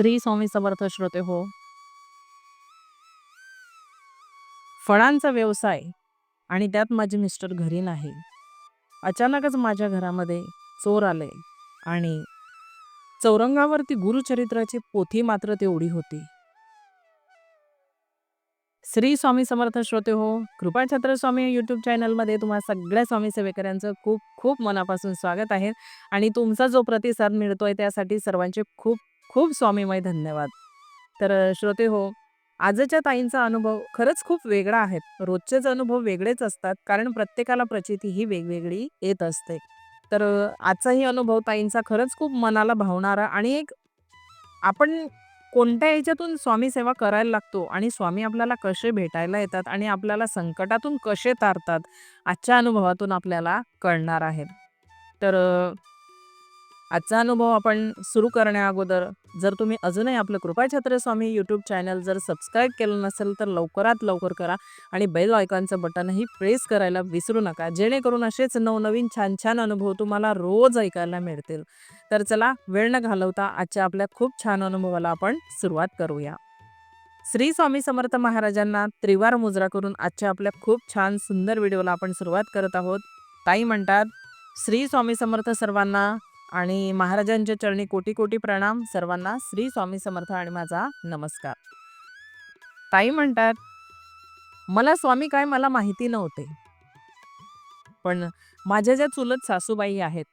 श्री स्वामी समर्थ श्रोते हो. फळांचा व्यवसाय आणि त्यात माझे मिस्टर घरी नाही. अचानकच माझ्या घरामध्ये चोर आले आणि चौरंगावरती गुरुचरित्राची पोथी मात्र तेवढी होती. श्री स्वामी समर्थ श्रोते हो कृपाछत्र स्वामी यूट्यूब चॅनलमध्ये तुम्हा सगळ्या स्वामी सेवेकऱ्यांचं खूप खूप मनापासून स्वागत आहे आणि तुमचा जो प्रतिसाद मिळतोय त्यासाठी सर्वांचे खूप खूप स्वामीमय धन्यवाद. तर श्रोते हो आजच्या ताईंचा अनुभव खरंच खूप वेगळा आहे. रोजचेच अनुभव वेगळेच असतात कारण प्रत्येकाला प्रचिती ही वेगवेगळी येत असते. तर आजचाही अनुभव ताईंचा खरंच खूप मनाला भावणारा आणि एक आपण कोणत्या ह्याच्यातून स्वामी सेवा करायला लागतो आणि स्वामी आपल्याला कसे भेटायला येतात आणि आपल्याला संकटातून कसे तारतात आजच्या अनुभवातून आपल्याला कळणार आहे. तर आजचा अनुभव आपण सुरू करण्याअगोदर जर तुम्ही अजूनही आपलं कृपाछत्र स्वामी यूट्यूब चॅनल जर सबस्क्राईब केलं नसेल तर लवकरात लवकर करा आणि बेल ऑयकॉनचं बटनही प्रेस करायला विसरू नका. जेणेकरून असेच नवनवीन छान छान अनुभव तुम्हाला रोज ऐकायला मिळतील. तर चला वेळ न घालवता आजच्या आपल्या खूप छान अनुभवाला आपण सुरुवात करूया. श्री स्वामी समर्थ महाराजांना त्रिवार मुजरा करून आजच्या आपल्या खूप छान सुंदर व्हिडिओला आपण सुरुवात करत आहोत. ताई म्हणतात श्री स्वामी समर्थ सर्वांना आणि महाराजांच्या चरणी कोटी कोटी प्रणाम. सर्वांना श्री स्वामी समर्थ आणि माझा नमस्कार. ताई म्हणतात मला स्वामी काय मला माहिती नव्हते. पण माझ्या ज्या चुलत सासूबाई आहेत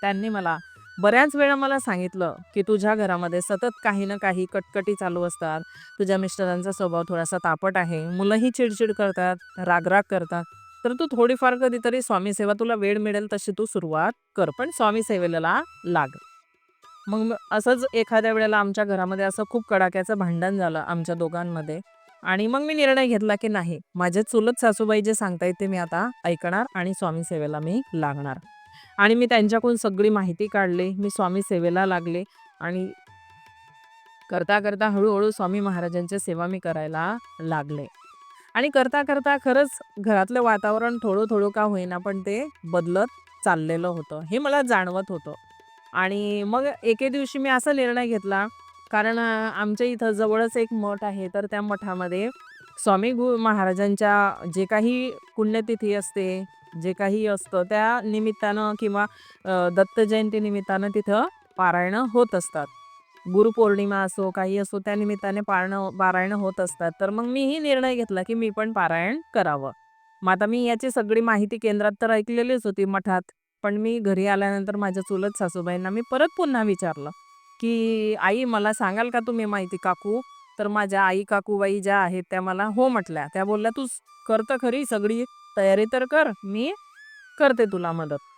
त्यांनी मला बऱ्याच वेळा मला सांगितलं की तुझ्या घरामध्ये सतत काही ना काही कटकटी चालू असतात. तुझ्या मिस्टरांचा स्वभाव थोडासा तापट आहे. मुलंही चिडचिड करतात रागराग करतात. तर तू थोडीफार कधीतरी स्वामी सेवा तुला वेळ मिळेल तशी तू सुरुवात कर पण स्वामी सेवेला लाग. मग असंच एखाद्या वेळेला आमच्या घरामध्ये असं खूप कडाक्याचं भांडण झालं आमच्या दोघांमध्ये आणि मग मी निर्णय घेतला की नाही माझे चुलत सासूबाई जे सांगतायत ते मी आता ऐकणार आणि स्वामी सेवेला मी लागणार. आणि मी त्यांच्याकडून सगळी माहिती काढली मी स्वामी सेवेला लागले आणि करता करता हळूहळू स्वामी महाराजांची सेवा मी करायला लागले. आणि करता करता खरंच घरातलं वातावरण थोडं थोडं का होईना पण ते बदलत चाललेलं होतं हे मला जाणवत होतं. आणि मग एके दिवशी मी असा निर्णय घेतला कारण आमच्या इथं जवळच एक मठ आहे तर त्या मठामध्ये स्वामी गु महाराजांच्या जे काही पुण्यतिथी असते जे काही असतं त्या निमित्तानं किंवा दत्त जयंती निमित्तानं तिथं पारायणं होत असतात. गुरुपौर्णिमा असो काही असो त्या निमित्ताने पारणं पारायणं होत असतात. तर मग मीही निर्णय घेतला की मी पण पारायण करावं. मग आता मी याची सगळी माहिती केंद्रात तर ऐकलेलीच होती मठात. पण मी घरी आल्यानंतर माझ्या चुलत सासूबाईंना मी परत पुन्हा विचारलं की आई मला सांगाल का तुम्ही माहिती काकू? तर माझ्या आई काकूबाई ज्या आहेत त्या मला हो म्हटल्या. त्या बोलल्या तू करतं कर तर खरी सगळी तयारी तर कर. मी करते तुला मदत.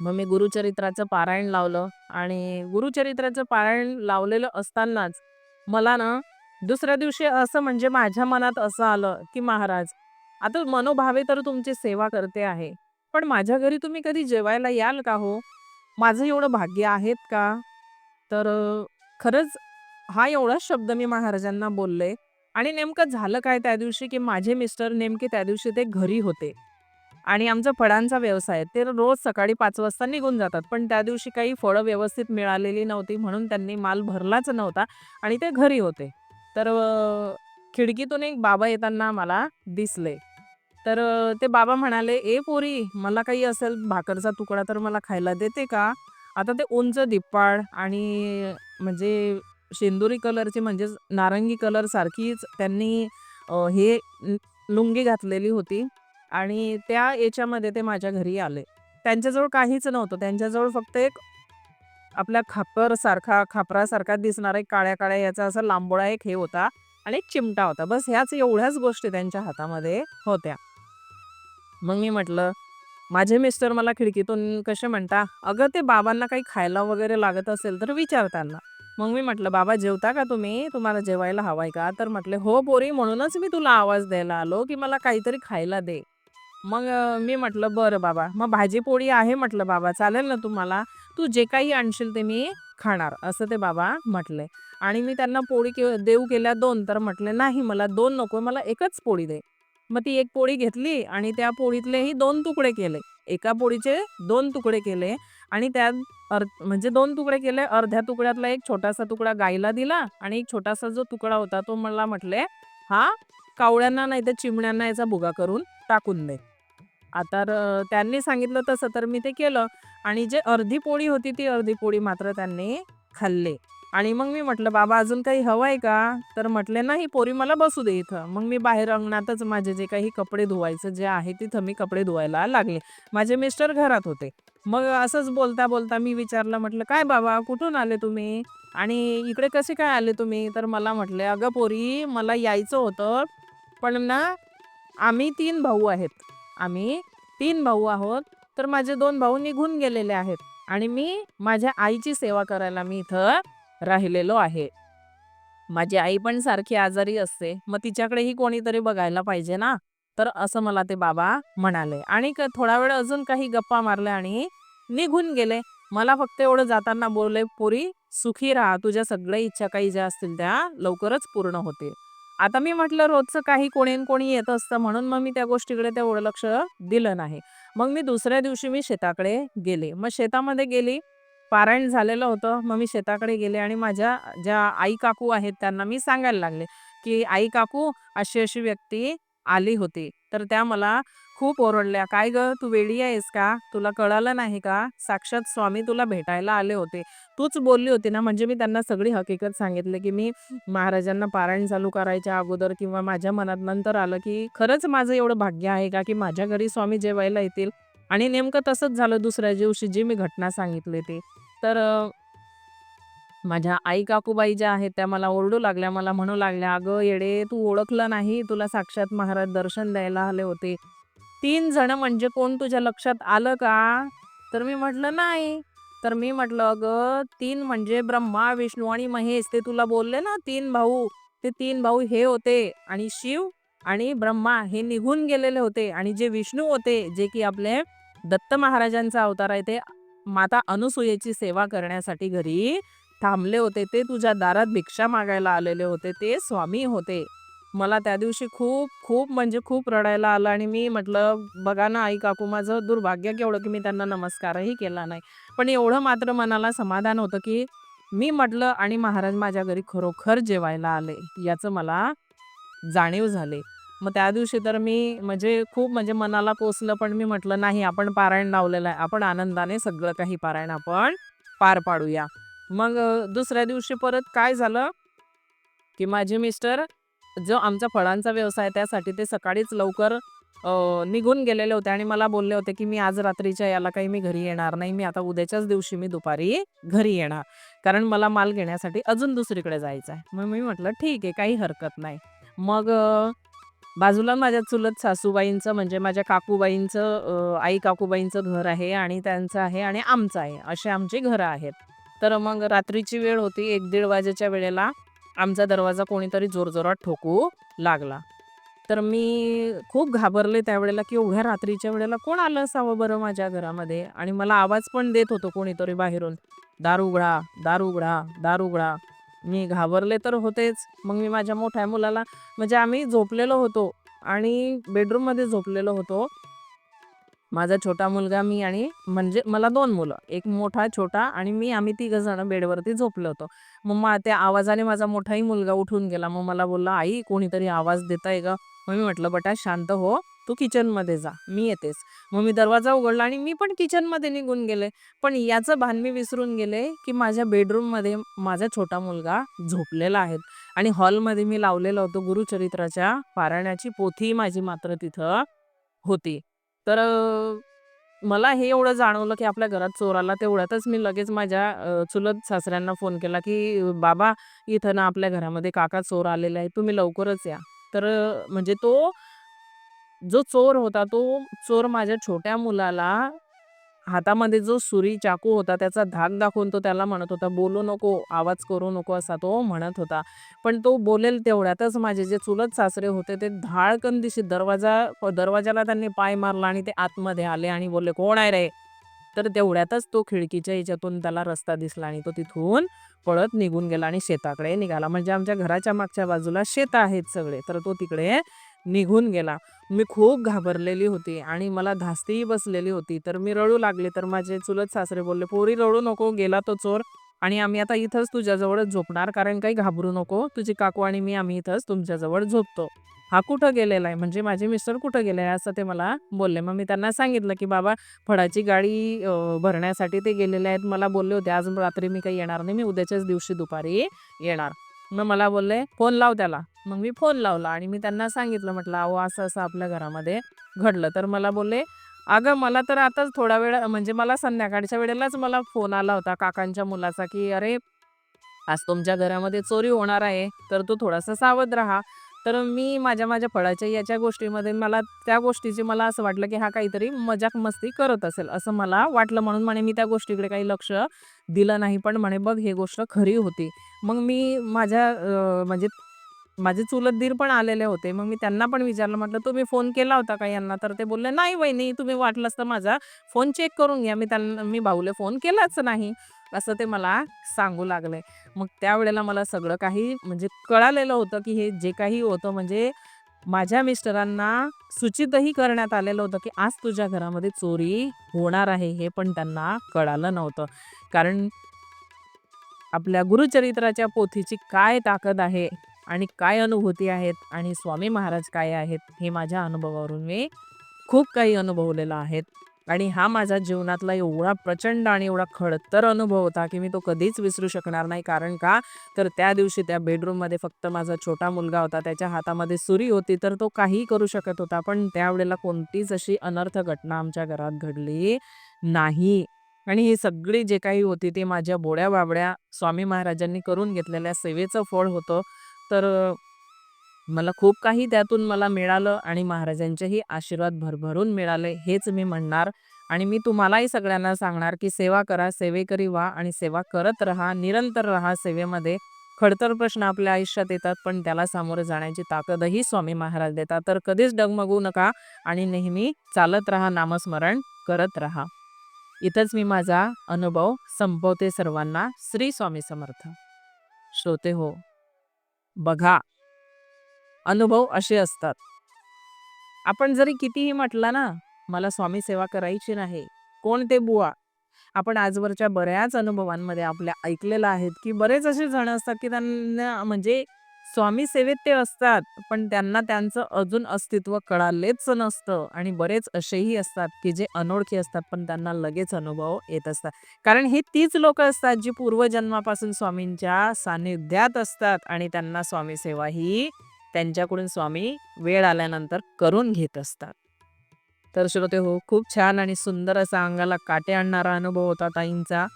मग मी गुरुचरित्राचं पारायण लावलं आणि गुरुचरित्राचं पारायण लावलेलं असतानाच मला ना दुसऱ्या दिवशी असं म्हणजे माझ्या मनात असं आलं की महाराज आता मनोभावे तर तुमची सेवा करते आहे पण माझ्या घरी तुम्ही कधी जेवायला याल का हो? माझं एवढं भाग्य आहेत का? तर खरंच हा एवढा शब्द मी महाराजांना बोलले आणि नेमकं झालं काय त्या दिवशी की माझे मिस्टर नेमके त्या दिवशी ते घरी होते. आणि आमचा फळांचा व्यवसाय आहे. ते रोज सकाळी पाच वाजता निघून जातात. पण त्या दिवशी काही फळं व्यवस्थित मिळालेली नव्हती म्हणून त्यांनी माल भरलाच नव्हता आणि ते घरी होते. तर खिडकीतून एक बाबा येताना मला दिसले. तर ते बाबा म्हणाले ए पोरी मला काही असेल भाकरचा तुकडा तर मला खायला देते का? आता ते उंच दिप्पाळ आणि म्हणजे शेंदुरी कलरची म्हणजे नारंगी कलर सारखीच त्यांनी हे लुंगी घातलेली होती. आणि त्या याच्यामध्ये ते माझ्या घरी आले. त्यांच्याजवळ काहीच नव्हतं. त्यांच्याजवळ फक्त एक आपल्या खापर सारखा खापरासारखा दिसणारा एक काळ्या काळ्या याचा असा लांबोळा एक हे होता आणि एक चिमटा होता. बस ह्याच एवढ्याच गोष्टी त्यांच्या हातामध्ये होत्या. मग मी म्हटलं माझे मिस्टर मला खिडकीतून कसे म्हणता अगं ते बाबांना काही खायला वगैरे लागत असेल तर विचार त्यांना. मग मी म्हटलं बाबा जेवता का तुम्ही? तुम्हाला जेवायला हवाय का? तर म्हटले हो पोरी म्हणूनच मी तुला आवाज द्यायला आलो की मला काहीतरी खायला दे. मग मी म्हटलं बरं बाबा मग भाजी पोळी आहे म्हटलं बाबा चालेल ना तुम्हाला तू जे काही आणशील ते मी खाणार असं ते बाबा म्हटले आणि मी त्यांना पोळी के देऊ केल्या दोन तर म्हटले नाही मला दोन नको मला एकच पोळी दे मग ती एक पोळी घेतली आणि त्या पोळीतलेही दोन तुकडे केले एका पोळीचे दोन तुकडे केले आणि त्यात अर् म्हणजे दोन तुकडे केले. अर्ध्या तुकड्यातला एक छोटासा तुकडा गाईला दिला आणि एक छोटासा जो तुकडा होता तो मला म्हटले, "हा कावळ्यांना नाहीतर चिमण्यांना याचा भुगा करून टाकून दे." आता तर त्यांनी सांगितलं तसं तर मी ते केलं आणि जे अर्धी पोळी होती ती अर्धी पोळी मात्र त्यांनी खाल्ली आणि मग मी म्हटलं, "बाबा अजून काही हवं आहे का?" तर म्हटले, "नाही पोरी मला बसू दे इथं." मग मी बाहेर अंगणातच माझे जे काही कपडे धुवायचं जे आहे तिथं मी कपडे धुवायला लागले. माझे मिस्टर घरात होते. मग असंच बोलता, बोलता मी विचारलं म्हटलं, "काय बाबा कुठून आले तुम्ही? आणि इकडे कसे काय आले तुम्ही?" तर मला म्हटले, "अगं पोरी मला यायचं होतं, पण ना आम्ही तीन भाऊ आहेत. आम्ही तीन भाऊ आहोत. तर माझे दोन भाऊ निघून गेलेले आहेत आणि मी माझ्या आईची सेवा करायला मी इथं राहिलेलो आहे. माझी आई पण सारखी आजारी असते. मग तिच्याकडेही कोणीतरी बघायला पाहिजे ना." तर असं मला ते बाबा म्हणाले आणि थोडा वेळ अजून काही गप्पा मारल्या आणि निघून गेले. मला फक्त एवढं जाताना बोलले, पुरी सुखी राहा. तुझ्या सगळ्या इच्छा काही ज्या असतील त्या लवकरच पूर्ण होतील." आता मी म्हटलं रोजचं काही कोणी कोणी येत असतं म्हणून मग मी त्या गोष्टीकडे तेवढं लक्ष दिलं नाही. मग मी दुसऱ्या दिवशी मी शेताकडे गेले. मग शेतामध्ये गेली. पारायण झालेलं होतं. मग मी शेताकडे गेले आणि माझ्या ज्या आई काकू आहेत त्यांना मी सांगायला लागले, की "आई काकू अशी-अशी व्यक्ती आली होती." तर त्या मला खूप ओरडल्या, "काय ग तू वेडी आहेस का? तुला कळालं नाही का? साक्षात स्वामी तुला भेटायला आले होते. तूच बोलली होती ना." म्हणजे मी त्यांना सगळी हकीकत सांगितले की मी महाराजांना पारायण चालू करायच्या अगोदर किंवा माझ्या मनात नंतर आलं, की खरंच माझं एवढं भाग्य आहे का, की माझ्या घरी स्वामी जेवायला येतील आणि नेमकं तसंच झालं दुसऱ्या दिवशी जी मी घटना सांगितली ती. तर माझ्या आई काकूबाई ज्या आहेत त्या मला ओरडू लागल्या. मला म्हणू लागल्या, "अगं येडे तू ओळखलं नाही. तुला साक्षात महाराज दर्शन द्यायला आले होते. तीन जण म्हणजे कोण तुझ्या लक्षात आलं का?" तर मी म्हटलं, "नाही." तर मी म्हटलं, "अगं तीन म्हणजे ब्रह्मा, विष्णू आणि महेश. ते तुला बोलले ना तीन भाऊ. ते तीन भाऊ हे होते आणि शिव आणि ब्रह्मा हे निघून गेलेले होते आणि जे विष्णू होते जे की आपले दत्त महाराजांचा अवतार आहे ते माता अनसूयेची सेवा करण्यासाठी घरी थांबले होते. ते तुझ्या दारात भिक्षा मागायला आलेले होते. ते स्वामी होते." मला त्या दिवशी खूप, खूप म्हणजे खूप रडायला आलं आणि मी म्हटलं, "बघा ना आई काकू माझं दुर्भाग्य केवढं, की मी त्यांना नमस्कारही केला नाही." पण एवढं मात्र मनाला समाधान होतं, की मी म्हटलं आणि महाराज माझ्या घरी खरोखर जेवायला आले याचं मला जाणीव झाले मग त्या दिवशी तर मी म्हणजे खूप म्हणजे मनाला पोचलं पण मी म्हटलं, "नाही आपण पारायण लावलेलं आहे. आपण आनंदाने सगळं काही पारायण आपण पार पाडूया." मग दुसऱ्या दिवशी परत काय झालं, की माझे मिस्टर जो आमचा फळांचा व्यवसाय त्यासाठी ते सकाळीच लवकर निघून गेलेले होते आणि मला बोलले होते, की "मी आज रात्रीच्या याला काही मी घरी येणार नाही. मी आता उद्याच्याच दिवशी मी दुपारी घरी येणार. कारण मला माल घेण्यासाठी अजून दुसरीकडे जायचं आहे." मग मी म्हटलं, "ठीक आहे, काही हरकत नाही." मग बाजूला माझ्या चुलत सासूबाईंचं म्हणजे माझ्या काकूबाईंचं आई काकूबाईंचं घर आहे आणि त्यांचं आहे आणि आमचं आहे. असे आमची घरं आहेत. तर मग रात्रीची वेळ होती. एक दीड वाजेच्या वेळेला आमचा दरवाजा कोणीतरी जोरजोरात ठोकू लागला. तर मी खूप घाबरले त्यावेळेला, की एवढ्या रात्रीच्या वेळेला कोण आलं असावं बरं माझ्या घरामध्ये आणि मला आवाज पण देत होतो कोणीतरी बाहेरून, "दार उघडा, दार उघडा, दार उघडा." मी घाबरले तर होतेच. मग मी माझ्या मोठ्या मुलाला म्हणजे आम्ही झोपलेलो होतो आणि बेडरूममध्ये झोपलेलो होतो. माझा छोटा मुलगा, मी आणि म्हणजे मला दोन मुलं. एक मोठा, छोटा आणि मी आम्ही तिघं जण बेडवरती झोपलो होतो. मग मा त्या आवाजाने माझा मोठाही मुलगा उठून गेला. मग मला बोलला, "आई कोणीतरी आवाज देताय गं." मग मी म्हटलं, बटा शांत हो. तू किचनमध्ये जा. मी येतेच." मग मी दरवाजा उघडला आणि मी पण किचनमध्ये निघून गेले. पण याचं भान मी विसरून गेले, की माझ्या बेडरूममध्ये माझा छोटा मुलगा झोपलेला आहे आणि हॉलमध्ये मी लावलेलं होतं गुरुचरित्राच्या पारायणाची पोथी माझी मात्र तिथं होती. तर मला हे एवढं जाणवलं, की आपल्या घरात चोर आला. तेवढ्यातच मी लगेच माझ्या चुलत सासऱ्यांना फोन केला, की "बाबा इथं ना आपल्या घरामध्ये काका चोर आलेला आहे तुम्ही लवकरच या." तर म्हणजे तो जो चोर होता तो चोर माझ्या छोट्या मुलाला हातामध्ये जो सुरी, चाकू होता त्याचा धाक दाखवून तो त्याला म्हणत होता, "बोलू नको, आवाज करू नको." असा तो म्हणत होता. पण तो बोलेल तेवढ्यातच माझे जे चुलत सासरे होते ते धाळकन दिशी दरवाजा दरवाजाला त्यांनी पाय मारला आणि ते आतमध्ये आले आणि बोलले, "कोण आहे रे?" तर तेवढ्यातच तो खिडकीच्या याच्यातून त्याला रस्ता दिसला आणि तो तिथून पळत निघून गेला आणि शेताकडे निघाला. म्हणजे आमच्या घराच्या मागच्या बाजूला शेतं आहेत सगळे. तर तो तिकडे निघून गेला. मी खूप घाबरलेली होती आणि मला धास्तीही बसलेली होती. तर मी रडू लागले. तर माझे चुलत सासरे बोलले, "पोरी रडू नको, गेला तो चोर आणि आम्ही आता इथंच तुझ्याजवळच झोपणार कारण काही घाबरू नको. तुझी काकू आणि मी आम्ही इथंच तुमच्याजवळ झोपतो." हा कुठं गेलेला आहे? म्हणजे माझे मिस्टर कुठं गेले आहे? असं ते मला बोलले. मग मी त्यांना सांगितलं, की "बाबा फळाची गाडी भरण्यासाठी ते गेलेले आहेत. मला बोलले होते, आज रात्री मी काही येणार नाही. मी उद्याच्याच दिवशी दुपारी येणार." मग मला बोलले, "फोन लाव त्याला." मग मी फोन लावला आणि मी त्यांना सांगितलं म्हटलं, "अहो असं-असं आपल्या घरामध्ये घडलं." तर मला बोलले, "अगं मला तर आताच थोडा वेळ म्हणजे मला संध्याकाळच्या वेळेलाच मला फोन आला होता काकांच्या मुलाचा, की "अरे, आज तुमच्या घरामध्ये चोरी होणार आहे, तर तू थोडासा सावध राहा." तर मी माझ्या माझ्या फळाच्या याच्या गोष्टीमध्ये मला त्या गोष्टीची मला असं वाटलं, की हा काहीतरी मजाक मस्ती करत असेल, असं मला वाटलं. म्हणून म्हणे मी त्या गोष्टीकडे काही लक्ष दिलं नाही. पण म्हणे बघ हे गोष्ट खरी होती. मग मी माझ्या म्हणजे माझे चुलत दीर पण आलेले होते. मग मी त्यांना पण विचारलं म्हटलं, "तुम्ही फोन केला होता का यांना?" तर ते बोलले, "नाही वहिनी, तुम्ही वाटलंच तर माझा फोन चेक करून घ्या. मी त्यांना मी भाऊले फोन केलाच नाही." असं ते मला सांगू लागले. मग त्यावेळेला मला सगळं काही म्हणजे कळालेलं होतं, की हे जे काही होतं म्हणजे माझ्या मिस्टरांना सूचितही करण्यात आलेलं होतं, की आज तुझ्या घरामध्ये चोरी होणार आहे. हे पण त्यांना कळालं नव्हतं. कारण आपल्या गुरुचरित्राच्या पोथीची काय ताकद आहे आणि काय अनुभूती आहेत आणि स्वामी महाराज काय आहेत, हे माझ्या अनुभवावरून मी खूप काही अनुभवलेलं आहेत. आणि हा माझ्या जीवनातला एवढा प्रचंड आणि एवढा खडतर अनुभव होता, की मी तो कधीच विसरू शकणार नाही. कारण का? तर त्या दिवशी त्या बेडरूममध्ये फक्त माझा छोटा मुलगा होता. त्याच्या हातामध्ये सुरी होती, तर तो काहीही करू शकत होता. पण त्यावेळेला कोणतीच अशी अनर्थ घटना आमच्या घरात घडली नाही. आणि ही सगळी जे काही होती ते माझ्या बोड्या बाबड्या स्वामी महाराजांनी करून घेतलेल्या सेवेचं फळ होतं. तर मला खूप काही त्यातून मला मिळालं आणि महाराजांचेही आशीर्वाद भरभरून मिळाले, हेच मी म्हणणार. आणि मी तुम्हालाही सगळ्यांना सांगणार, की सेवा करा, सेवेकरी व्हा आणि सेवा करत राहा, निरंतर राहा सेवेमध्ये. खडतर प्रश्न आपल्या आयुष्यात येतात, पण त्याला सामोरं जाण्याची ताकदही स्वामी महाराज देतात. तर कधीच डगमगू नका आणि नेहमी चालत राहा, नामस्मरण करत राहा. इथंच मी माझा अनुभव संपवते सर्वांना. श्री स्वामी समर्थ. श्रोते हो, बघा अनुभव असे असतात. आपण जरी कितीही म्हटलं ना, मला स्वामी सेवा करायची नाही. कोण ते बुवा? आपण आजवरच्या बऱ्याच अनुभवांमध्ये आपल्या ऐकलेलं आहेत, की बरेच असे जण असतात, की त्यांना म्हणजे स्वामी सेवेत ते असतात, पण त्यांना त्यांचं अजून अस्तित्व कळालेच नसतं. आणि बरेच असेही असतात, की जे अनोळखी असतात, पण त्यांना लगेच अनुभव येत असतात. कारण ही तीच लोक असतात, जी पूर्वजन्मापासून स्वामींच्या सान्निध्यात असतात आणि त्यांना स्वामी सेवा ही त्यांच्याकडून स्वामी वेळ आल्यानंतर करून घेत असतात. तर श्रोते हो, खूप छान आणि सुंदर असा अंगाला काटे आणणारा अनुभव होता ताईंचा.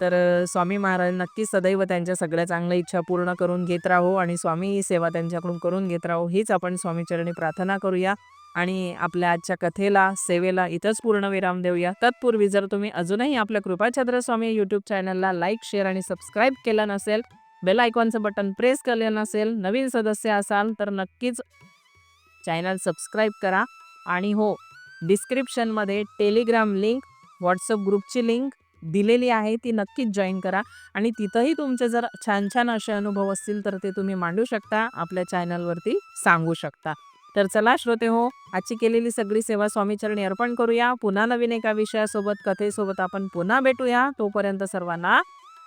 तर स्वामी महाराज नक्की सदैव त्यांच्या सगळ्या चांगल्या इच्छा पूर्ण करून घेत राहो आणि स्वामी ही सेवा त्यांच्याकडून करून घेत राहो, हीच आपण स्वामीचरणी प्रार्थना करूया. आणि आपल्या आजच्या कथेला, सेवेला इथंच पूर्णविराम देऊया. तत्पूर्वी जर तुम्ही अजूनही आपल्या कृपाचंद्र स्वामी यूट्यूब चॅनलला लाईक, शेअर आणि सबस्क्राईब केलं नसेल, बेल आयकॉनचं बटन प्रेस केले नसेल, नवीन सदस्य असाल तर नक्कीच चॅनल सबस्क्राईब करा. आणि हो, डिस्क्रिप्शनमध्ये टेलिग्राम लिंक, व्हॉट्सअप ग्रुपची लिंक दिलेली आहे. ती नक्कीच जॉईन करा आणि तिथंही तुमचे जर छान-छान असे अनुभव असतील, तर ते तुम्ही मांडू शकता. आपल्या चॅनलवरती सांगू शकता. तर चला श्रोते हो, आजची केलेली सगळी सेवा स्वामीचरणी अर्पण करूया. पुन्हा नवीन एका विषयासोबत, कथेसोबत आपण पुन्हा भेटूया. तोपर्यंत सर्वांना